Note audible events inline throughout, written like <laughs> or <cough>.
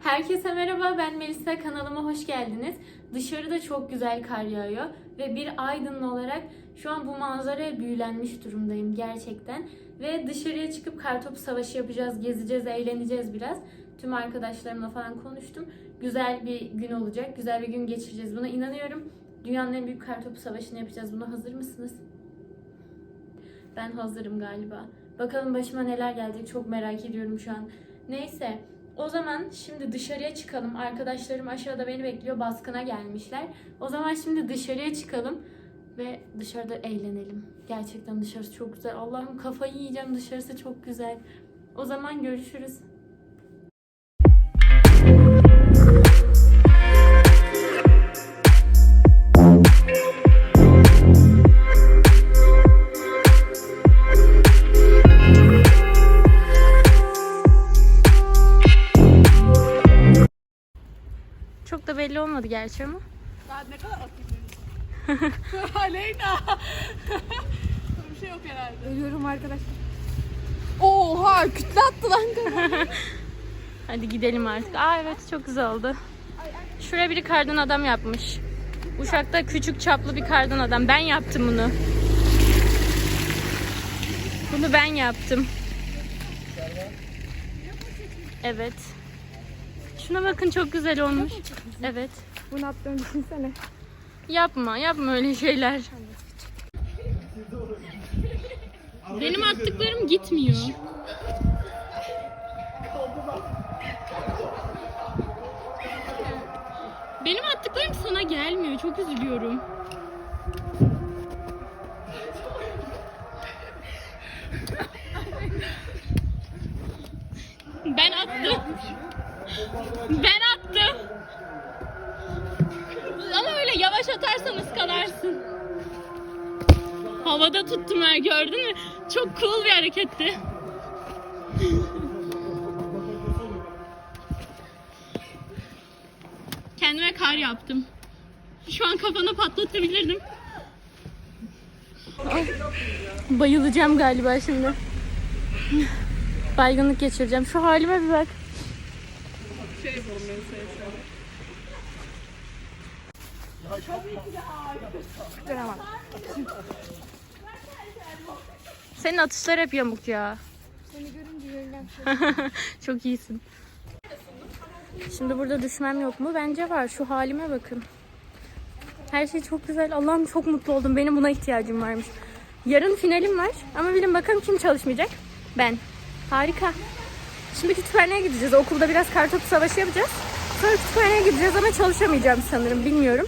Herkese merhaba ben Melisa kanalıma hoş geldiniz. Dışarıda çok güzel kar yağıyor ve bir Aydınlı olarak şu an bu manzaraya büyülenmiş durumdayım gerçekten. Ve dışarıya çıkıp kartopu savaşı yapacağız, gezeceğiz, eğleneceğiz biraz. Tüm arkadaşlarımla falan konuştum. Güzel bir gün olacak, güzel bir gün geçireceğiz buna inanıyorum. Dünyanın en büyük kartopu savaşını yapacağız. Buna hazır mısınız? Ben hazırım galiba. Bakalım başıma neler gelecek çok merak ediyorum şu an. Neyse o zaman şimdi dışarıya çıkalım. Arkadaşlarım aşağıda beni bekliyor. Baskına gelmişler. O zaman şimdi dışarıya çıkalım ve dışarıda eğlenelim. Gerçekten dışarısı çok güzel. Allah'ım kafayı yiyeceğim. Dışarısı çok güzel. O zaman görüşürüz. Belli olmadı gerçi ama. Daha ne kadar atayım <laughs> Aleyna. bir şey yok herhalde. Ölüyorum arkadaşlar. Oha kütle attı lan. <laughs> Hadi gidelim artık. Aa evet çok güzel oldu. Şuraya biri kardan adam yapmış. Uşak'ta küçük çaplı bir kardan adam. Ben yaptım bunu. Bunu ben yaptım. Evet. Şuna bakın çok güzel olmuş. Evet. Bunu attığını düşünsene. Yapma, yapma öyle şeyler. Benim attıklarım gitmiyor. Benim attıklarım sana gelmiyor. Çok üzülüyorum. Ben attım. Ben attım. Ama öyle yavaş atarsan ıskalarsın. Havada tuttum ha gördün mü? Çok cool bir hareketti. Kendime kar yaptım. Şu an kafana patlatabilirdim. Ay, Bayılacağım galiba şimdi. Baygınlık geçireceğim. Şu halime bir bak. Senin atışlar hep yamuk ya. Seni görünce yengem Çok iyisin. Şimdi burada düşmem yok mu? Bence var. Şu halime bakın. Her şey çok güzel. Allah'ım çok mutlu oldum. Benim buna ihtiyacım varmış. Yarın finalim var. Ama bilin bakalım kim çalışmayacak? Ben. Harika. Şimdi kütüphaneye gideceğiz. Okulda biraz kartopu savaşı yapacağız. Sonra kütüphaneye gideceğiz ama çalışamayacağım sanırım. Bilmiyorum.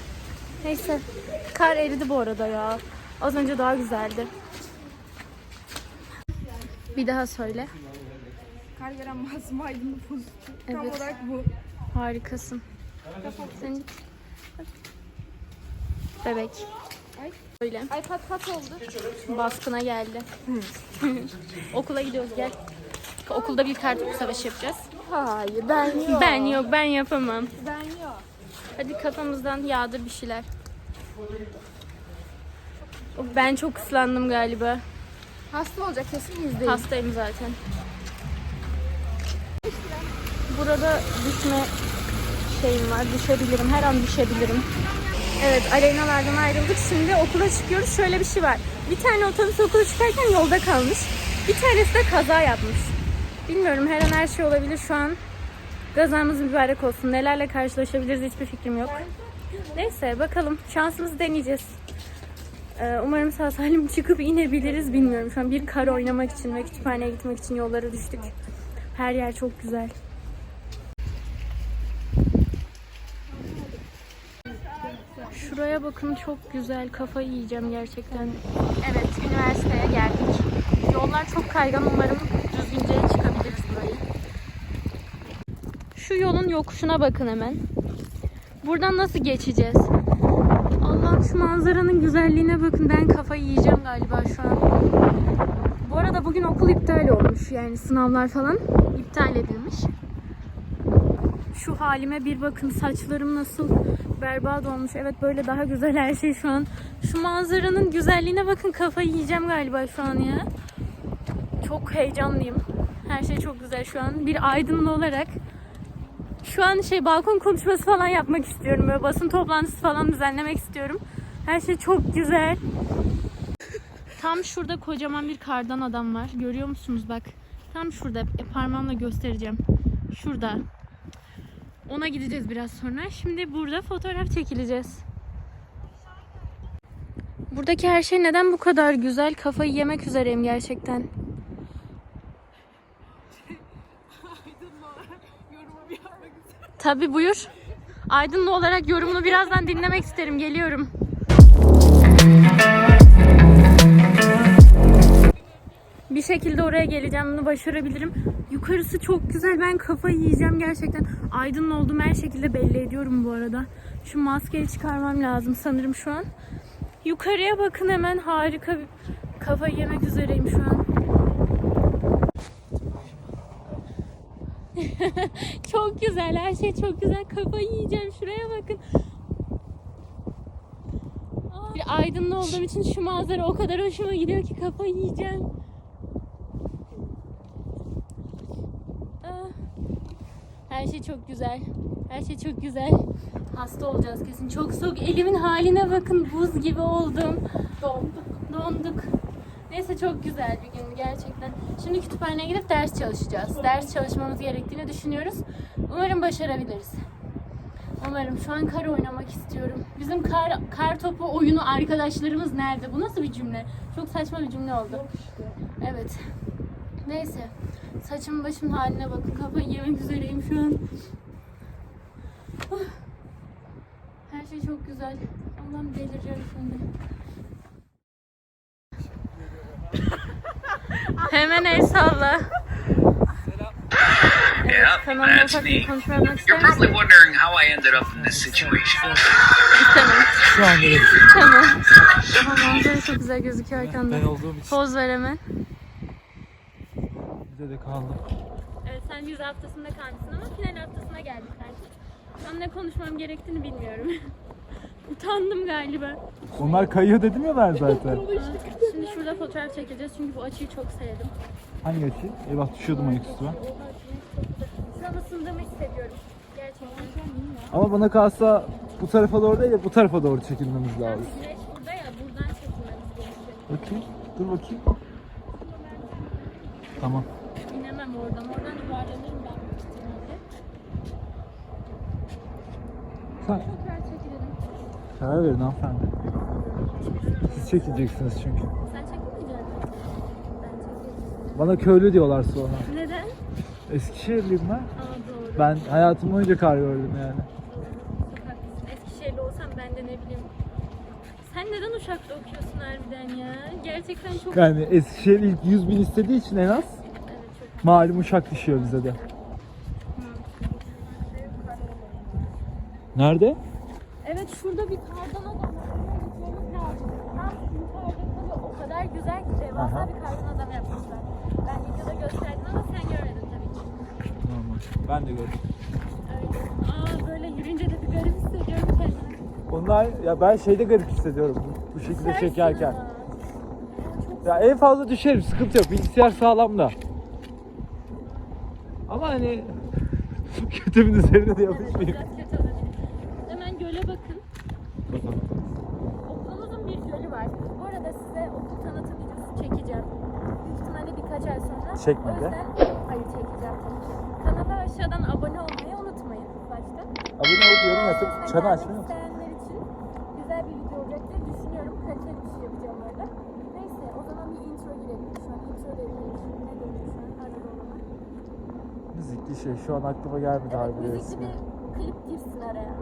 Neyse. Kar eridi bu arada ya. Az önce daha güzeldi. Bir daha söyle. Kar veren masum aydınlık pozitif. Tam Evet. olarak bu. Harikasın. Sen Bebek. Ay. Öyle. Ay pat pat oldu. Baskına geldi. <laughs> Okula gidiyoruz gel. Okulda bir kartopu savaşı yapacağız. Hayır ben yok. Ben yok ben yapamam. Ben yok. Hadi kafamızdan yağdır bir şeyler. Of, Ben çok ıslandım galiba. Hasta olacak kesin yüzdeyim. Hastayım zaten. Burada düşme şeyim var. Düşebilirim. Her an düşebilirim. Evet Aleyna'lardan ayrıldık. Şimdi okula çıkıyoruz. Şöyle bir şey var. Bir tane otobüs okula çıkarken yolda kalmış. Bir tanesi de kaza yapmış. Bilmiyorum her an her şey olabilir. Şu an gazamız mübarek olsun. Nelerle karşılaşabiliriz hiçbir fikrim yok. Neyse bakalım. Şansımızı deneyeceğiz. Ee, Umarım sağ salim çıkıp inebiliriz bilmiyorum. Şu an bir kar oynamak için ve kütüphaneye gitmek için yollara düştük. Her yer çok güzel. Şuraya bakın çok güzel. Kafayı yiyeceğim gerçekten. Evet, üniversiteye geldik. Yollar çok kaygan. Umarım düzgünce Şu yolun yokuşuna bakın hemen. Buradan nasıl geçeceğiz? Allah'ım şu manzaranın güzelliğine bakın. Ben kafayı yiyeceğim galiba şu an. Bu arada bugün okul iptal olmuş. Yani sınavlar falan iptal edilmiş. Şu halime bir bakın. Saçlarım nasıl berbat olmuş. Evet böyle daha güzel her şey şu an. Şu manzaranın güzelliğine bakın. Kafayı yiyeceğim galiba şu an ya. Çok heyecanlıyım. Her şey çok güzel şu an. Bir aydınlı olarak Şu an şey balkon konuşması falan yapmak istiyorum. Böyle basın toplantısı falan düzenlemek istiyorum. Her şey çok güzel. Tam şurada kocaman bir kardan adam var. Görüyor musunuz bak. Tam şurada. E, parmağımla göstereceğim. Şurada. Ona gideceğiz biraz sonra. Şimdi burada fotoğraf çekileceğiz. Buradaki her şey neden bu kadar güzel? Kafayı yemek üzereyim gerçekten. Yoruma bir yapmak istiyorum. Tabi buyur. Aydınlı olarak yorumunu birazdan dinlemek isterim. Geliyorum. Bir şekilde oraya geleceğim. Bunu başarabilirim. Yukarısı çok güzel. Ben kafayı yiyeceğim gerçekten. Aydınlı olduğumu her şekilde belli ediyorum bu arada. Şu maskeyi çıkarmam lazım sanırım şu an. Yukarıya bakın hemen harika bir kafayı yemek üzereyim şu an. <laughs> Çok güzel. Her şey çok güzel. Kafayı yiyeceğim. Şuraya bakın. Bir aydınlı olduğum için şu manzara o kadar hoşuma gidiyor ki kafayı yiyeceğim. Aa, Her şey çok güzel. Her şey çok güzel. Hasta olacağız kesin. Çok soğuk. Elimin haline bakın. Buz gibi oldum. Donduk. Donduk. Neyse çok güzel bir gün gerçekten. Şimdi kütüphaneye gidip ders çalışacağız. Ders çalışmamız gerektiğini düşünüyoruz. Umarım başarabiliriz. Umarım. Şu an kar oynamak istiyorum. Bizim kar, kar topu oyunu arkadaşlarımız nerede? Bu nasıl bir cümle? Çok saçma bir cümle oldu. Evet. Neyse. Saçım başım haline bakın. Kafayı yemek üzereyim şu an. Her şey çok güzel. Allah'ım delireceğim şimdi. Hemen el salla. Yeah, Kanalımda that's ufak bir me. konuşma yapmak ister You're probably misin? wondering how I ended up in this situation. İstemem. Şu anda da Tamam. Aha manzara çok güzel gözüküyor arkanda. ben olduğum için Poz ver hemen. bize de kaldım. Evet sen yüz haftasında kalmışsın ama final haftasına geldik artık. An ne konuşmam gerektiğini bilmiyorum. <laughs> Utandım galiba. Onlar kayıyor dedim ya ben zaten. Şurada fotoğraf çekeceğiz çünkü bu açıyı çok sevdim. Hangi açı? Eyvah düşüyordum ayaküstü ben. Şu an ısındığımı hissediyorum. Gerçekten. Ama bana kalsa bu tarafa doğru değil de bu tarafa doğru çekilmemiz lazım. Güneş burada ya buradan çekilmemiz gerekiyor. Bakayım. Dur bakayım. Tamam. İnemem oradan. Oradan yuvarlanırım ben. Sen Fotoğraf çekilelim. karar verin hanımefendi. Siz çekileceksiniz çünkü. Sen çekilmeyecek misin? Ben çekeceğim. Bana köylü diyorlar sonra. Neden? Eskişehirliyim ben. Aa doğru. Ben hayatım boyunca kar gördüm yani. Eskişehirli olsam ben de ne bileyim. Sen neden Uşak'ta okuyorsun harbiden ya? Gerçekten çok... Yani Eskişehir ilk 100 bin istediği için en az Evet çok malum uçak düşüyor bize de. Nerede? Evet şurada bir kardan adam var. Oraya gitmemiz lazım. Yukarıda böyle o kadar güzel ki devasa bir kardan adam yapmışlar. Ben videoda gösterdim ama sen görmedin tabii ki. Normal. Ben de gördüm. Aa böyle yürüyünce de bir garip hissediyorum kendimi. Onlar ya ben şeyde garip hissediyorum bu, bu şekilde Sensin çekerken. ama. Ya en fazla düşerim sıkıntı yok. Bilgisayar sağlam da. Ama hani <laughs> kötümün üzerine de Evet yapışmayayım. biraz kötü. Hemen göle bakın. Okulumuzun bir gölü var. Bu arada size okul tanıtım videosu çekeceğim. Büyük ihtimalle birkaç ay sonra. Çekmedi. O yüzden hayır çekeceğim aşağıdan abone olmayı unutmayın başta. Abone olup yorum atıp çanı açmayı unutmayın. isteyenler için güzel bir video olacak diye düşünüyorum. Kaliteli bir şey yapacağım orada. Neyse o zaman bir intro girelim. Şu an intro dediğim ne dedim şu an? Hadi bakalım. Müzikli şey şu an aklıma gelmedi Evet harbi müzikli bir klip girsin araya.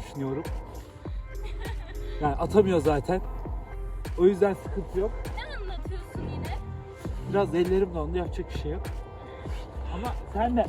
Düşünüyorum. Yani atamıyor zaten. O yüzden sıkıntı yok. Ne anlatıyorsun yine? Biraz ellerim dondu yapacak bir şey yok. Ama sen de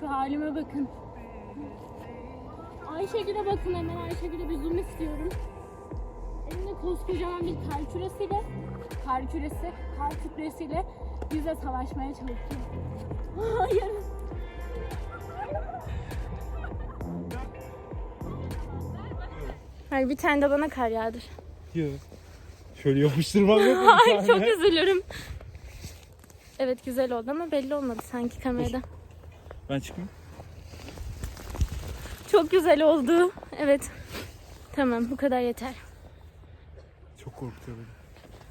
şu halime bakın. Ayşegül'e bakın hemen Ayşegül'e bir zoom istiyorum. Elinde koskocaman bir kar küresiyle, kar küresi, kar kütlesiyle bizle savaşmaya çalışıyor. <laughs> Hayır. Hayır bir tane de bana kar yağdır. Yok. Şöyle yapıştırmam yok <laughs> tane? çok üzülürüm. Evet güzel oldu ama belli olmadı sanki kamerada. Ben çıkayım. Çok güzel oldu. Evet. Tamam bu kadar yeter. Çok korkuyorum.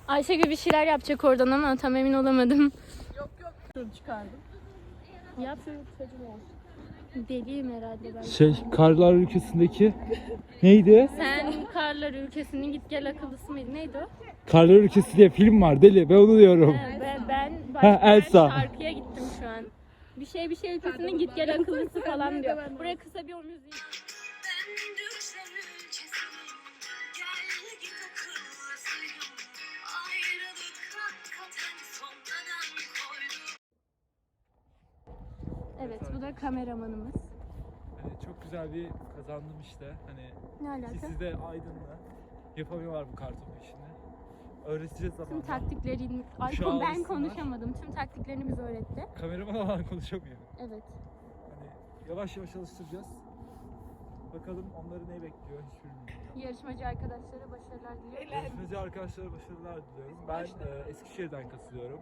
Ayşegül bir şeyler yapacak oradan ama tam emin olamadım. Şunu çıkardım. Yap. Deliyim herhalde ben. Şey, Karlar Ülkesi'ndeki neydi? Sen Karlar Ülkesi'nin git gel akıllısı mıydı? Neydi o? Karlar Ülkesi diye film var deli. Ben onu diyorum. Ha, ben ben, Ha, başka Elsa. şarkıya gittim şu an. Bir şey bir şey ülkesinin git gel <laughs> akıllısı falan diyor. Buraya kısa bir o müziği. Evet bu da kameramanımız. Hani çok güzel bir kazandım işte. Hani Ne alaka? sizi de Aydın'la yapamıyorlar bu kartopu işini. Öğreteceğiz Tüm zamanla. taktiklerini... Ay kon- ben alışsınlar. konuşamadım. Tüm taktiklerini bize öğretti. Kameraman olan konuşamıyor. Evet. Hani yavaş yavaş alıştıracağız. Bakalım onları ne bekliyor hiç bilmiyorum. Yarışmacı arkadaşlara başarılar diliyorum. Yarışmacı arkadaşlara başarılar diliyorum. Ben e, Eskişehir'den katılıyorum.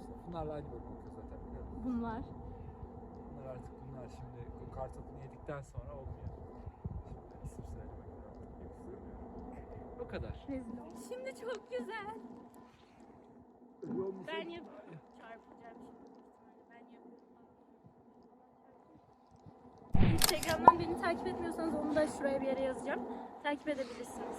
İşte bunlarla aynı bölüm okuyor zaten. biliyorum. Bunlar. Bunlar artık bunlar şimdi kartopunu yedikten sonra olmuyor. O kadar. Rezil oldum. Şimdi çok güzel. Ben yap şimdi. Ben yapıyorum. Instagram'dan beni takip etmiyorsanız onu da şuraya bir yere yazacağım. Takip edebilirsiniz.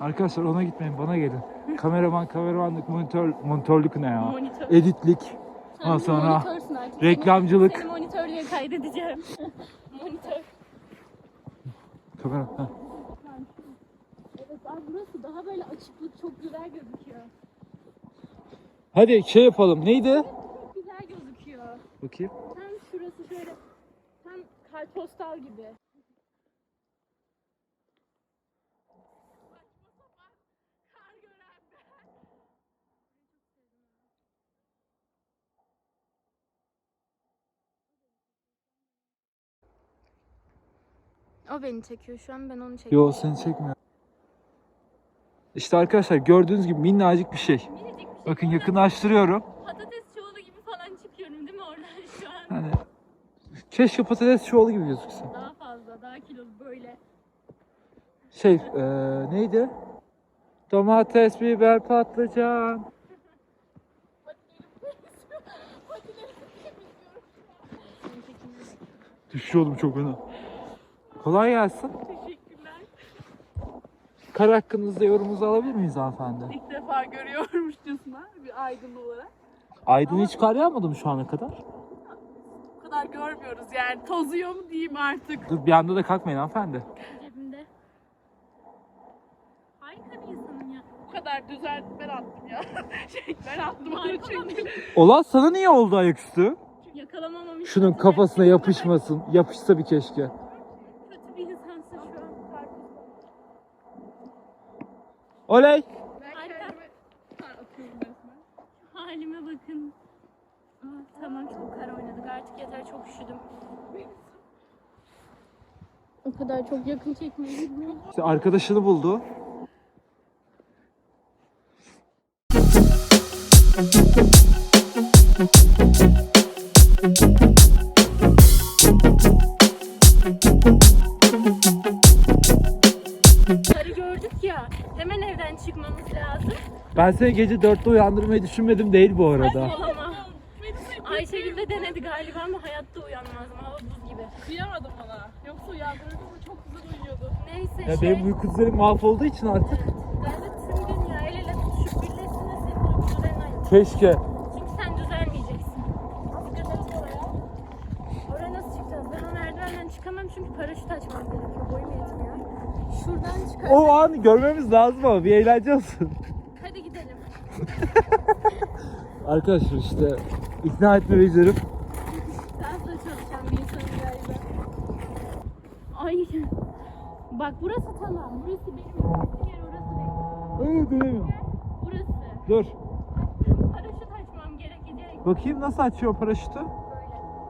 Arkadaşlar ona gitmeyin bana gelin. Kameraman, kameramanlık, monitör, monitörlük ne ya? Monitör. Editlik. Sen Ondan bir sonra monitörsün artık. reklamcılık. Seni, seni monitörlüğe kaydedeceğim. <laughs> Monitör. Kamera. ha. Abi burası daha böyle açıklık çok güzel gözüküyor. Hadi şey yapalım. Neydi? Çok güzel gözüküyor. Bakayım. Tam şurası şöyle tam kartpostal gibi. O beni çekiyor şu an ben onu çekiyorum. Yo seni çekmiyor. İşte arkadaşlar gördüğünüz gibi minnacık bir şey. Minicik bir şey. Bakın yakınlaştırıyorum. Patates çuvalı gibi falan çıkıyorum değil mi oradan <laughs> şu an? Hani keşke patates çuvalı gibi gözükse. Daha fazla, daha kilolu böyle. Şey eee, neydi? Domates, biber, patlıcan. <laughs> Düşüyordum çok öne. Kolay gelsin. Kar hakkınızda yorumunuzu alabilir miyiz hanımefendi? İlk defa görüyormuşçasına bir aydın olarak. Aydın hiç kar yağmadı mı şu ana kadar? Bu kadar görmüyoruz yani. Tozuyor mu diyeyim artık. Dur bir anda da kalkmayın hanımefendi. Cebimde. Harika bir insanım ya. Bu kadar düzen ben attım ya. <laughs> şey ben attım onu çünkü. Olan sana niye oldu ayaküstü? Yakalamamam Şunun kafasına yapışmasın. Yapışsa bir keşke. Kötü bir insansın şu an. Oley! Halime bakın. Aa, tamam çok kar oynadık artık yeter çok üşüdüm. O kadar çok yakın bilmiyorum. İşte arkadaşını buldu. Karı Ben seni gece 4'te uyandırmayı düşünmedim değil bu arada. Saçmalama. Ayşegül de denedi galiba ama hayatta uyanmazdım. Hava buz gibi. Kıyamadım ona. Yoksa uyandırırdım ama çok güzel uyuyordu. Neyse Ya şey. benim uyku düzenim mahvolduğu için artık. Ben de tüm gün ya el ele tutuşup birleşsine senin uyku düzenini ayırdım. Keşke. Çünkü sen düzelmeyeceksin. Dikkat et oraya. Oraya nasıl çıkacağız? Ben o merdivenden çıkamam çünkü paraşüt açmam gerekiyor. Boyum yetmiyor. Şuradan çıkar. O anı görmemiz lazım ama bir eğlence olsun. <laughs> Arkadaşlar işte ikna etme becerim. Dansla çalışan bir insanım galiba. Ay. Bak burası tamam. Burası benim gittiğim yer orası değil. Öyle dönelim. Burası. Dur. Paraşüt açmam gerekecek. Bakayım nasıl açıyor paraşütü? Böyle.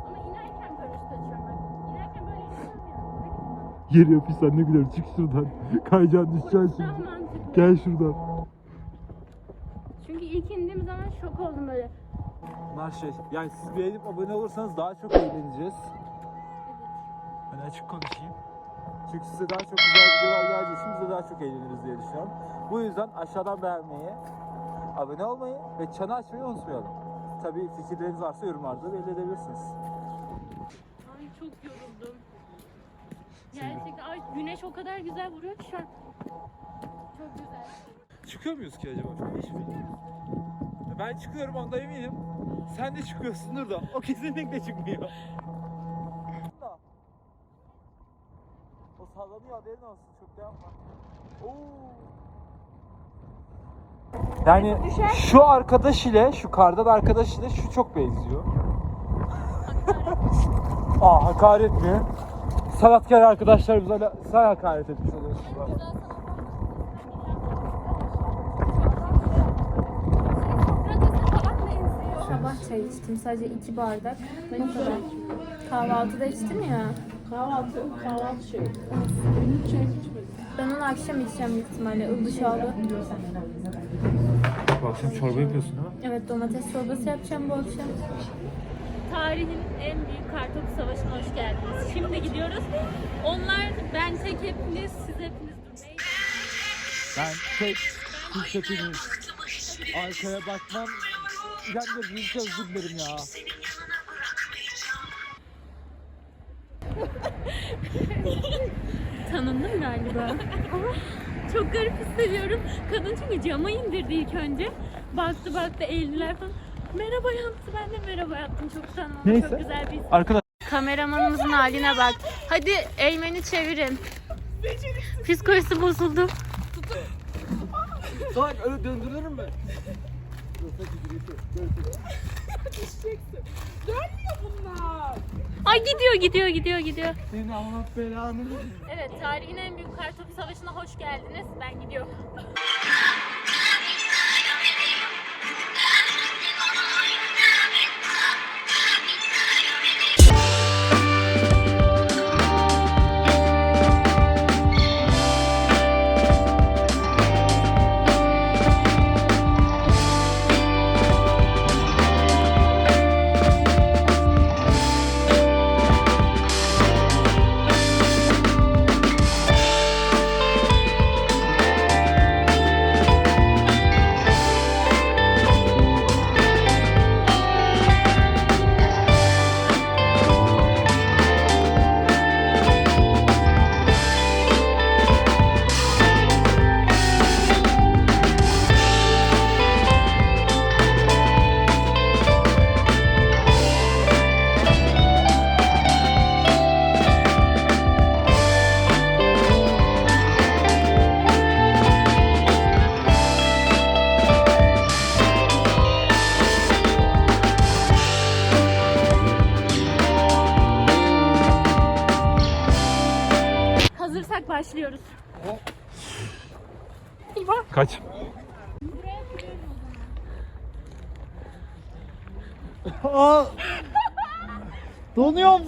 Ama inerken paraşüt açıyorum. İnerken böyle yapıyorum ya. Yer yapıyorsan ne güzel çık şuradan. <laughs> Kayacaksın düşeceksin şimdi. Gel şuradan. Çünkü ilk indiğim zaman şok oldum böyle. Bunlar şey, yani siz beğenip abone olursanız daha çok eğleneceğiz. Ben açık konuşayım. Çünkü size daha çok güzel videolar geleceği için biz de daha çok eğleniriz diye düşünüyorum. Bu yüzden aşağıdan beğenmeyi, abone olmayı ve çanı açmayı unutmayalım. Tabii fikirleriniz varsa yorumlarda belli edebilirsiniz. Ay çok yoruldum. Gerçekten ay güneş o kadar güzel vuruyor ki şu an. Çok güzel. Çıkıyor muyuz ki acaba? Hiç bilmiyorum. Ben çıkıyorum onda eminim. Sen de çıkıyorsundur da o kesinlikle çıkmıyor. O sallanıyor haberin olsun çok da yapma. Yani şu arkadaş ile şu kardan arkadaş ile şu çok benziyor. Aa hakaret mi? Sanatkar arkadaşlarımıza sen hakaret etmiş oluyorsun. bak. Sabah çay içtim. Sadece iki bardak. Ben o kadar. Kahvaltıda içtim ya. Kahvaltı, kahvaltı şey. Çay içmedim. Ben onu akşam içeceğim büyük ihtimalle. Ildışalı. Bu akşam çorba yapıyorsun değil mi? Evet domates çorbası yapacağım bu akşam. Tarihin en büyük kartopu savaşına hoş geldiniz. Şimdi gidiyoruz. Onlar ben tek hepiniz, siz hepiniz durmayın. Ben tek siz hepiniz arkaya bakmam. Bir kez özür dilerim ya. <laughs> Tanındım galiba. Ama çok garip hissediyorum. Kadın çünkü cama indirdi ilk önce. Baktı baktı eğildiler falan. Merhaba yaptı. Ben de merhaba yaptım. Çok tanıdım. Neyse. Çok güzel bir. Arkadaş Kameramanımızın haline bak. Hadi Eymen'i çevirin. Psikolojisi bozuldu. Salak öyle döndürülür mü? Dönmüyor bunlar. Ay gidiyor gidiyor gidiyor gidiyor. Senin Allah belanı. Evet tarihin en büyük kartopu savaşına hoş geldiniz. Ben gidiyorum.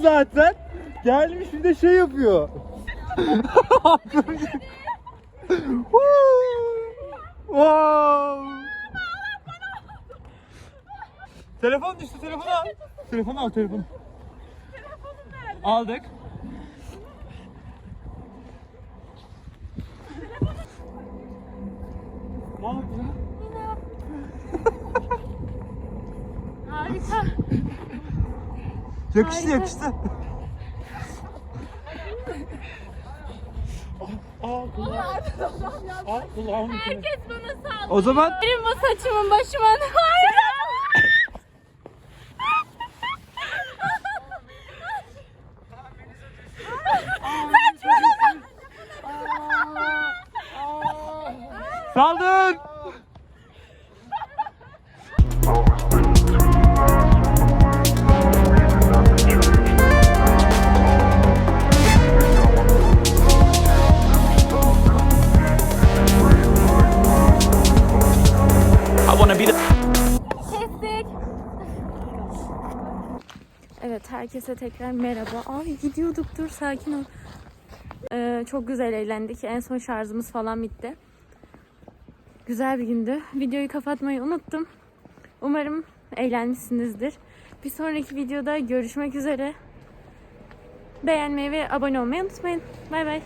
Zaten. Gelmiş bir de şey yapıyor. wow. Telefon düştü, telefonu al. Telefonu al, telefonu. Aldık. Ne yapıyorsun? Harika. Yakıştı yakıştı. Aa kulağım. Aa kulağım. Herkes bana sallıyor. O zaman Benim bu saçımın başıma ne var? Tekrar merhaba. Ay gidiyorduk dur sakin ol. Ee, çok güzel eğlendik. En son şarjımız falan bitti. Güzel bir gündü. Videoyu kapatmayı unuttum. Umarım eğlenmişsinizdir. Bir sonraki videoda görüşmek üzere. Beğenmeyi ve abone olmayı unutmayın. Bay bay.